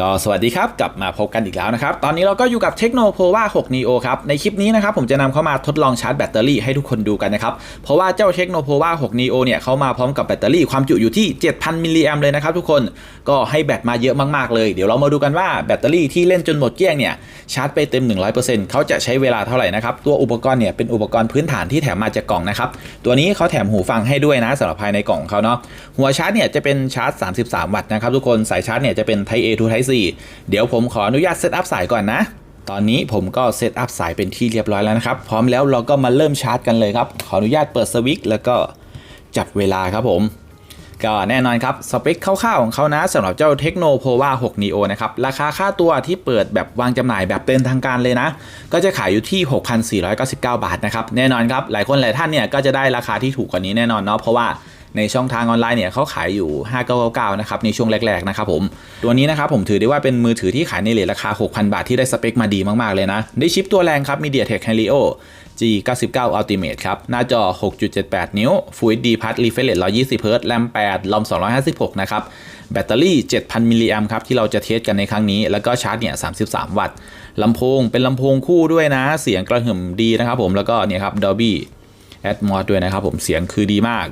ก็สวัสดีครับ กลับมาพบกันอีกแล้วนะครับ ตอนนี้เราก็อยู่กับเทคโนโพวา6 Neo ครับ ในคลิปนี้นะครับผมจะนำเข้ามาทดลองชาร์จแบตเตอรี่ให้ทุกคนดูกันนะครับ เพราะว่าเจ้าเทคโนโพวา6 Neo เนี่ยเขามาพร้อมกับแบตเตอรี่ความจุอยู่ที่ 7,000 มิลลิแอมเลยนะครับทุกคนก็ให้แบตมาเยอะมากๆเลย เดี๋ยวเรามาดูกันว่าแบตเตอรี่ที่เล่นจนหมดเกลี้ยงเนี่ยชาร์จไปเต็ม 100%เขาจะใช้เวลาเท่าไหร่นะครับตัวอุปกรณ์เนี่ยเป็นอุปกรณ์พื้นฐานที่แถมมาจากกล่องนะครับตัวนี้เขาแถมหูฟังให้ด้วยนะสำหรับภายในกล่องของเขาเนาะหัวชาร์จเนี่ยจะเป็นชาร์จ 33 วัตต์นะครับทุกคนสายชาร์จเนี่ยจะเป็น Type A to Type C เดี๋ยวผมขออนุญาตเซตอัพสายก่อนนะ ตอนนี้ผมก็เซตอัพสายเป็นที่เรียบร้อยแล้วนะครับ พร้อมแล้วเราก็มาเริ่มชาร์จกันเลยครับ ขออนุญาตเปิดสวิตช์แล้วก็จับเวลาครับผม ก็แน่นอนครับ สเปคคร่าวๆของเขานะสำหรับเจ้าเทคโนโพวา6 Neo นะครับ ราคาค่าตัวที่เปิดแบบวางจำหน่ายแบบเป็นทางการเลยนะ ก็จะขายอยู่ที่ 6,499 บาทนะครับ แน่นอนครับ หลายคนหลายท่านเนี่ยก็จะได้ราคาที่ถูกกว่านี้แน่นอนเนาะ เพราะว่า ในช่องทางออนไลน์เนี่ยเขาขายอยู่ 5999 นะครับในช่วงแรกๆนะครับผมตัวนี้นะครับผมถือได้ว่าเป็นมือถือที่ขายในเลทราคา 6,000 บาทที่ได้สเปคมาดีมากๆเลยนะ ได้ชิปตัวแรงครับ MediaTek Helio G99 Ultimate ครับ หน้าจอ 6.78 นิ้ว Full HD Plus Refresh Rate 120 Hz RAM 8 ROM 256 นะครับ แบตเตอรี่ 7,000 มิลลิแอมครับ ที่เราจะเทสกันในครั้งนี้ แล้วก็ชาร์จเนี่ย 33 วัตต์ ลำโพง เป็นลำโพงคู่ด้วยนะ เสียงกระหึ่มดีนะครับผม แล้วก็เนี่ยครับ Dolby Atmos ด้วยนะครับผม เสียงคือดีมาก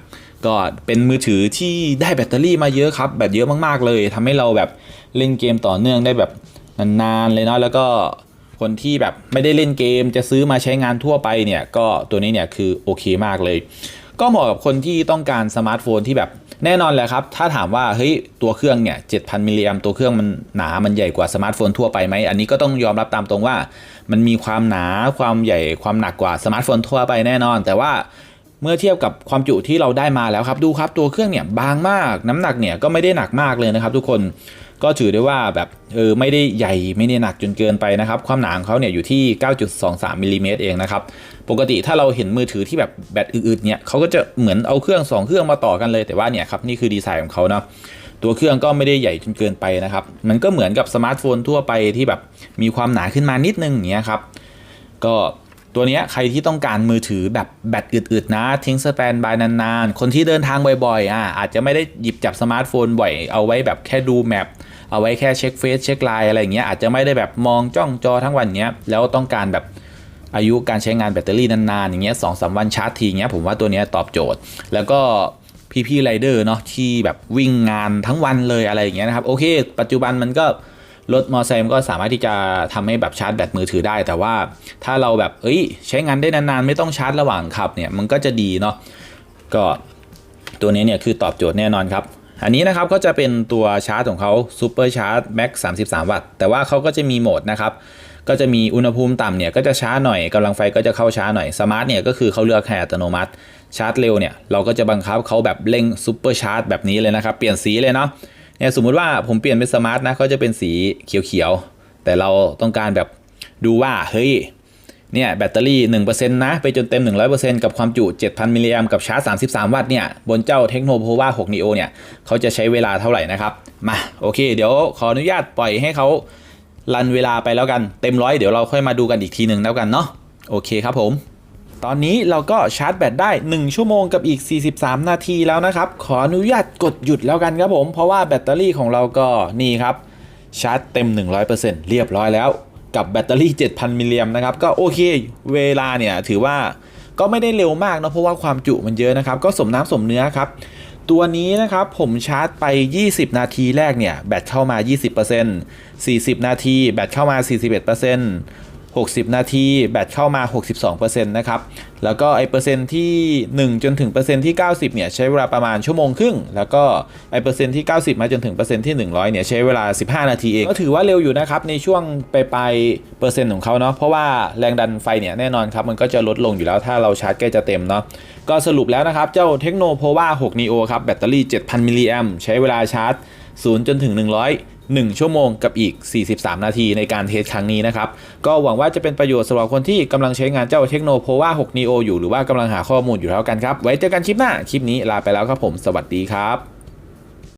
ก็เป็นมือถือที่ได้แบตเตอรี่มาเยอะครับ แบตเยอะมากๆเลยทำให้เราแบบเล่นเกมต่อเนื่องได้แบบนานๆเลยเนาะแล้วก็คนที่แบบไม่ได้เล่นเกมจะซื้อมาใช้งานทั่วไปเนี่ย ก็ตัวนี้เนี่ยคือโอเคมากเลย ก็เหมาะกับคนที่ต้องการสมาร์ทโฟนที่แบบแน่นอนแหละครับ ถ้าถามว่าเฮ้ยตัวเครื่องเนี่ย 7,000 มิลลิแอมตัวเครื่องมันหนา มันใหญ่กว่าสมาร์ทโฟนทั่วไปไหม อันนี้ก็ต้องยอมรับตามตรงว่า มันมีความหนา ความใหญ่ ความหนักกว่าสมาร์ทโฟนทั่วไปแน่นอน แต่ว่า เมื่อเทียบกับความจุที่เราได้มาแล้วครับดูครับตัวเครื่องเนี่ยบางมากน้ำหนักเนี่ยก็ไม่ได้หนักมากเลยนะครับ ทุกคนก็ถือได้ว่าแบบเออไม่ได้ใหญ่ไม่ได้หนักจนเกินไปนะครับ ความหนาของเขาเนี่ยอยู่ที่ 9.23มิลลิเมตรเองนะครับ ปกติถ้าเราเห็นมือถือที่แบบแบตอืดๆเนี่ยเขาก็จะเหมือนเอาเครื่อง 2 เครื่องมาต่อกันเลยแต่ว่าเนี่ยครับนี่คือดีไซน์ของเขาเนาะตัวเครื่องก็ไม่ได้ใหญ่จนเกินไปนะครับ มันก็เหมือนกับสมาร์ทโฟนทั่วไปที่แบบมีความหนาขึ้นมานิดนึงอย่างเงี้ยครับก็ ตัวนี้ใครที่ต้องการมือถือแบบแบตอึดๆนะ ทิ้งสแตนบายนานๆ คนที่เดินทางบ่อยๆอะอาจจะไม่ได้หยิบจับสมาร์ทโฟนบ่อย เอาไว้แบบแค่ดูแมปเอาไว้แค่เช็คเฟซเช็คไลน์อะไรอย่างเงี้ยอาจจะไม่ได้แบบมองจ้องจอทั้งวันเนี้ยแล้วต้องการแบบอายุการใช้งานแบตเตอรี่นานๆอย่างเงี้ยสองสามวันชาร์จทีเงี้ยผมว่าตัวนี้ตอบโจทย์ แล้วก็พี่ๆไรเดอร์เนาะที่แบบวิ่งงานทั้งวันเลยอะไรอย่างเงี้ยนะครับโอเค ปัจจุบันมันก็ รถมอเตอร์ไซค์ก็สามารถที่จะทำให้แบบชาร์จแบตมือถือได้ แต่ว่าถ้าเราแบบเอ้ย ใช้งานได้นานๆ ไม่ต้องชาร์จระหว่างขับเนี่ยมันก็จะดีเนาะก็ตัวนี้เนี่ยคือตอบโจทย์แน่นอนครับ อันนี้นะครับก็จะเป็นตัวชาร์จของเขา Super Charge Max 33 วัตต์ แต่ว่าเขาก็จะมีโหมดนะครับ ก็จะมีอุณหภูมิต่ำเนี่ยก็จะช้าหน่อยกำลังไฟก็จะเข้าช้าหน่อยสมาร์ทเนี่ยก็คือเขาเลือกให้อัตโนมัติชาร์จเร็วเนี่ยเราก็จะบังคับเขาแบบเร่งซูเปอร์ชาร์จแบบนี้เลยนะครับ เปลี่ยนสีเลยเนาะ เนี่ยสมมุติว่าผมเปลี่ยนเป็นสมาร์ทนะก็จะเป็นสีเขียวๆ แต่เราต้องการแบบดูว่าเฮ้ยเนี่ยแบตเตอรี่ 1%นะ ไปจนเต็ม 100%กับความจุ 7,000 มิลลิแอมกับชาร์จ 33 วัตต์เนี่ยบนเจ้าเทคโนโพวา6 Neo เนี่ยเขาจะใช้เวลาเท่าไหร่นะครับ มาโอเค เดี๋ยวขออนุญาตปล่อยให้เขารันเวลาไปแล้วกันเต็มร้อยเดี๋ยวเราค่อยมาดูกันอีกทีหนึ่งแล้วกันเนาะโอเคครับผม ตอนนี้เราก็ชาร์จแบตได้ 1 ชั่วโมงกับอีก 43 นาทีแล้วนะครับ ขออนุญาตกดหยุดแล้วกันครับผม เพราะว่าแบตเตอรี่ของเราก็นี่ครับ ชาร์จเต็ม 100%เรียบร้อยแล้ว กับแบตเตอรี่ 7,000 มิลลิแอมนะครับ ก็โอเค เวลาเนี่ยถือว่าก็ไม่ได้เร็วมากนะเพราะว่าความจุมันเยอะนะครับ ก็สมน้ำสมเนื้อครับตัวนี้นะครับผมชาร์จไป 20 นาทีแรกเนี่ย แบตเข้ามา 20% 40 นาที แบตเข้ามา 41% 60 นาที แบตเข้ามา 62%นะครับ แล้วก็ไอเปอร์เซ็นต์ที่ 1 จนถึงเปอร์เซ็นต์ที่ 90 เนี่ย ใช้เวลาประมาณชั่วโมงครึ่ง แล้วก็ไอเปอร์เซ็นต์ที่ 90 มาจนถึงเปอร์เซ็นต์ที่ 100 เนี่ย ใช้เวลา 15 นาทีเอง ก็ถือว่าเร็วอยู่นะครับ ในช่วงไปลายเปอร์เซ็นต์ของเขาเนาะ เพราะว่าแรงดันไฟเนี่ยแน่นอนครับมันก็จะลดลงอยู่แล้วถ้าเราชาร์จใกล้จะเต็มเนาะ ก็สรุปแล้วนะครับเจ้าเทคโนโพวา6 Neo ครับแบตเตอรี่ 7,000 มิลลิแอมใช้เวลาชาร์จ 0 จนถึง 100 1 ชั่วโมงกับอีก 43 นาทีในการเทสครั้งนี้นะครับ ก็หวังว่าจะเป็นประโยชน์สำหรับคนที่กำลังใช้งานเจ้าเทคโนโพว่า6 Neo อยู่หรือว่ากำลังหาข้อมูลอยู่แล้วกันครับ ไว้เจอกันคลิปหน้า คลิปนี้ลาไปแล้วครับผม สวัสดีครับ